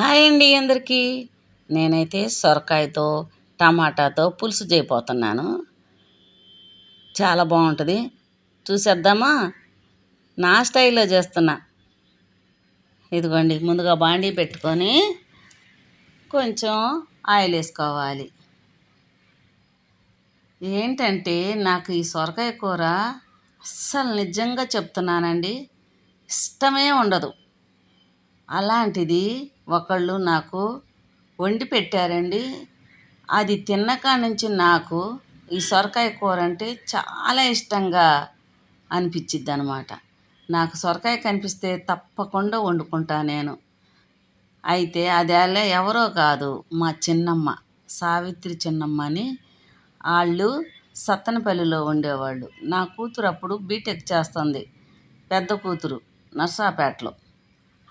Hi అండి అందరికీ. నేనైతే సొరకాయతో టమాటాతో పులుసు చేయబోతున్నాను. చాలా బాగుంటుంది. చూసేద్దామా? నా స్టైల్లో చేస్తున్నా. ఇదిగోండి ముందుగా బాండీ పెట్టుకొని కొంచెం ఆయిల్ వేసుకోవాలి. ఏంటంటే నాకు ఈ సొరకాయ కూర అస్సలు నిజంగా చెప్తున్నానండి. ఇష్టమే ఉండదు. అలాంటిది ఒకళ్ళు నాకు వండి పెట్టారండి. అది తిన్నకాడ నుంచి నాకు ఈ సొరకాయ కూర అంటే చాలా ఇష్టంగా అనిపించిద్ది అనమాట నాకు సొరకాయ కనిపిస్తే తప్పకుండా వండుకుంటా నేను. అయితే అది అలా ఎవరో కాదు మా చిన్నమ్మ సావిత్రి చిన్నమ్మ అని వాళ్ళు సత్తనపల్లిలో ఉండేవాళ్ళు. నా కూతురు అప్పుడు బీటెక్ చేస్తుంది పెద్ద కూతురు నర్సాపేటలో.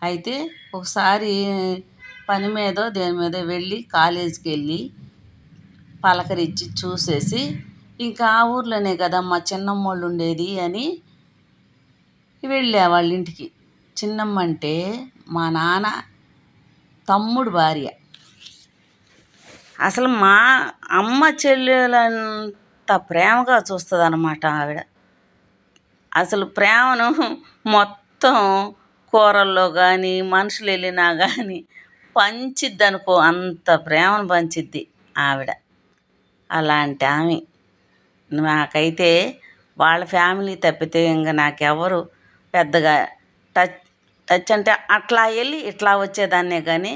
అయితే ఒకసారి పని మీదో దేని మీదో వెళ్ళి కాలేజీకి వెళ్ళి పలకరించి చూసేసి ఇంకా ఆ ఊర్లోనే కదా మా చిన్నమ్మ వాళ్ళు ఉండేది అని వెళ్ళా వాళ్ళ ఇంటికి. చిన్నమ్మ అంటే మా నాన్న తమ్ముడు భార్య. అసలు మా అమ్మ చెల్లెలంత ప్రేమగా చూస్తుంది అనమాట ఆవిడ. అసలు ప్రేమను మొత్తం కూరల్లో కానీ మనుషులు వెళ్ళినా కానీ పంచిద్ది అనుకో అంత ప్రేమను పంచిద్ది ఆవిడ. అలాంటి ఆమె. నాకైతే వాళ్ళ ఫ్యామిలీ తప్పితే ఇంకా నాకెవరు పెద్దగా టచ్ టచ్ అంటే అట్లా వెళ్ళి ఇట్లా వచ్చేదాన్నే కానీ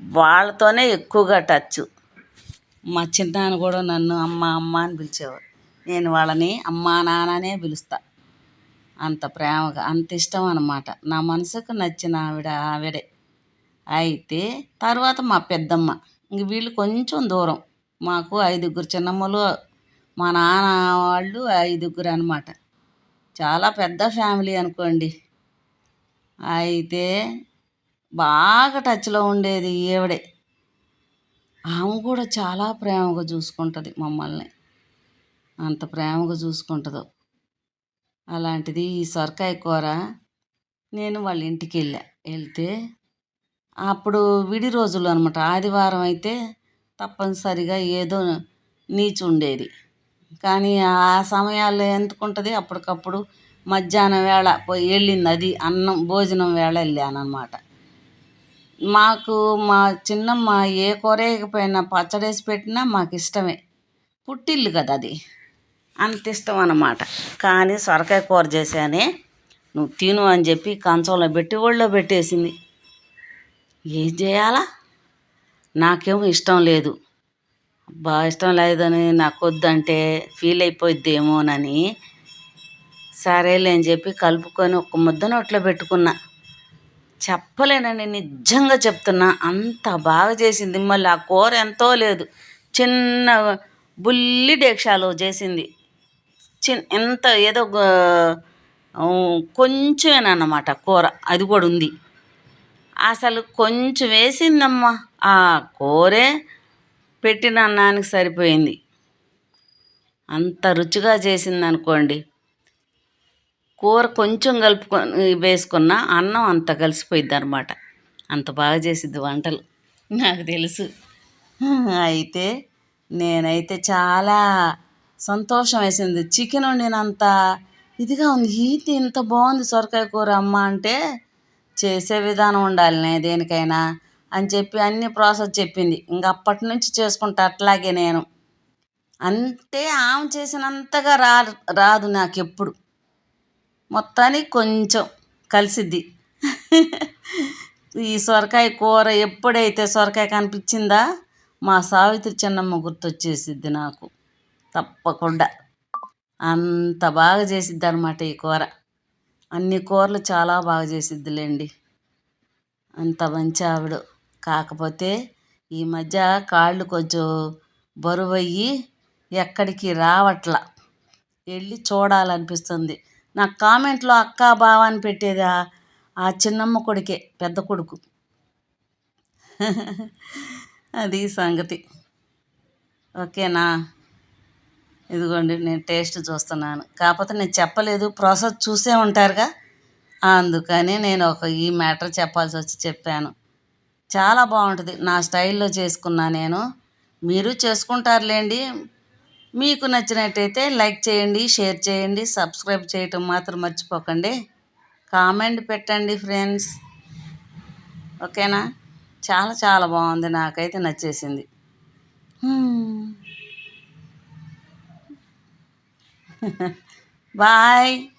వాళ్ళతోనే ఎక్కువగా టచ్ మా చిన్నాన్న కూడా నన్ను అమ్మ అమ్మ అని పిలిచేవారు నేను వాళ్ళని అమ్మ నాన్ననే పిలుస్తా. అంత ప్రేమగా అంత ఇష్టం అనమాట నా మనసుకు నచ్చిన ఆవిడ ఆవిడే. అయితే తర్వాత మా పెద్దమ్మ ఇంక వీళ్ళు కొంచెం దూరం. మాకు ఐదుగురు చిన్నమ్మలు మా నాన్న వాళ్ళు ఐదుగురు అనమాట చాలా పెద్ద ఫ్యామిలీ అనుకోండి. అయితే బాగా టచ్లో ఉండేది ఈవిడే. ఆమె కూడా చాలా ప్రేమగా చూసుకుంటుంది మమ్మల్ని. అంత ప్రేమగా చూసుకుంటుందో. అలాంటిది ఈ సొరకాయ కూర నేను వాళ్ళ ఇంటికి వెళ్ళా. వెళ్తే అప్పుడు విడి రోజులు అనమాట ఆదివారం అయితే తప్పనిసరిగా ఏదో నీచు ఉండేది. కానీ ఆ సమయాల్లో ఎందుకు ఉంటుంది అప్పటికప్పుడు మధ్యాహ్నం వేళ పోయి వెళ్ళింది అది. అన్నం భోజనం వేళ వెళ్ళానమాట మాకు మా చిన్నమ్మ ఏ కూర వేయకపోయినా పచ్చడేసి పెట్టినా మాకు ఇష్టమే. పుట్టిల్లు కదా అది. అంత ఇష్టం అన్నమాట కానీ సొరకాయ కూర చేశానే నువ్వు తిను అని చెప్పి కంచంలో పెట్టి ఒళ్ళో పెట్టేసింది. ఏం చేయాలా? నాకేమో ఇష్టం లేదు. బాగా ఇష్టం లేదని నాకు వద్దంటే ఫీల్ అయిపోయిద్దేమోనని సరేలే అని చెప్పి కలుపుకొని ఒక ముద్ద నోట్లో పెట్టుకున్నా. చెప్పలేనండి నిజంగా చెప్తున్నా. అంత బాగా చేసింది. మళ్ళీ ఆ కూర ఎంతో లేదు. చిన్న బుల్లి డేక్షాలో చేసింది. చిన్ ఎంత ఏదో కొంచెమేనమాట కూర. అది కూడా ఉంది. అసలు కొంచెం వేసిందమ్మా. ఆ కూరే పెట్టిన అన్నానికి సరిపోయింది. అంత రుచిగా చేసింది అనుకోండి కూర కొంచెం కలుపుకొని వేసుకున్న అన్నం అంత కలిసిపోయిద్ది అనమాట అంత బాగా చేసిద్ది వంటలు. నాకు తెలుసు. అయితే నేనైతే చాలా సంతోషం వేసింది. చికెన్ వండినంత ఇదిగా ఉంది. ఈతి ఇంత బాగుంది సొరకాయ కూర అమ్మ అంటే చేసే విధానం ఉండాలి దేనికైనా అని చెప్పి అన్ని ప్రాసెస్ చెప్పింది. ఇంక అప్పటి నుంచి చేసుకుంటా అట్లాగే నేను. అంతే ఆమె చేసినంతగా రా రాదు నాకు ఎప్పుడు మొత్తానికి కొంచెం కలిసిద్ది. ఈ సొరకాయ కూర ఎప్పుడైతే సొరకాయ కనిపించిందా మా సావిత్రి చిన్నమ్మ గుర్తొచ్చేసిద్ది నాకు. తప్పకుండా. అంత బాగా చేసిద్ది అనమాట ఈ కూర. అన్ని కూరలు చాలా బాగా చేసిద్దిలేండి. అంత మంచి ఆవిడ. కాకపోతే ఈ మధ్య కాళ్ళు కొంచెం బరువయ్యి ఎక్కడికి రావట్లా. వెళ్ళి చూడాలనిపిస్తుంది. నాకు కామెంట్లో అక్క బావ అని పెట్టేది ఆ చిన్నమ్మ కొడుకే పెద్ద కొడుకు. అది సంగతి. ఓకేనా? ఇదిగోండి నేను టేస్ట్ చూస్తున్నాను. కాకపోతే నేను చెప్పలేదు ప్రాసెస్ చూసే ఉంటారుగా. అందుకని నేను ఒక ఈ మ్యాటర్ చెప్పాల్సి వచ్చి చెప్పాను. చాలా బాగుంటుంది నా స్టైల్లో చేసుకున్నా నేను. మీరు చేసుకుంటారులేండి. మీకు నచ్చినట్టయితే లైక్ చేయండి షేర్ చేయండి సబ్స్క్రైబ్ చేయటం మాత్రం మర్చిపోకండి. కామెంట్ పెట్టండి ఫ్రెండ్స్. ఓకేనా? చాలా చాలా బాగుంది నాకైతే నచ్చేసింది. Bye.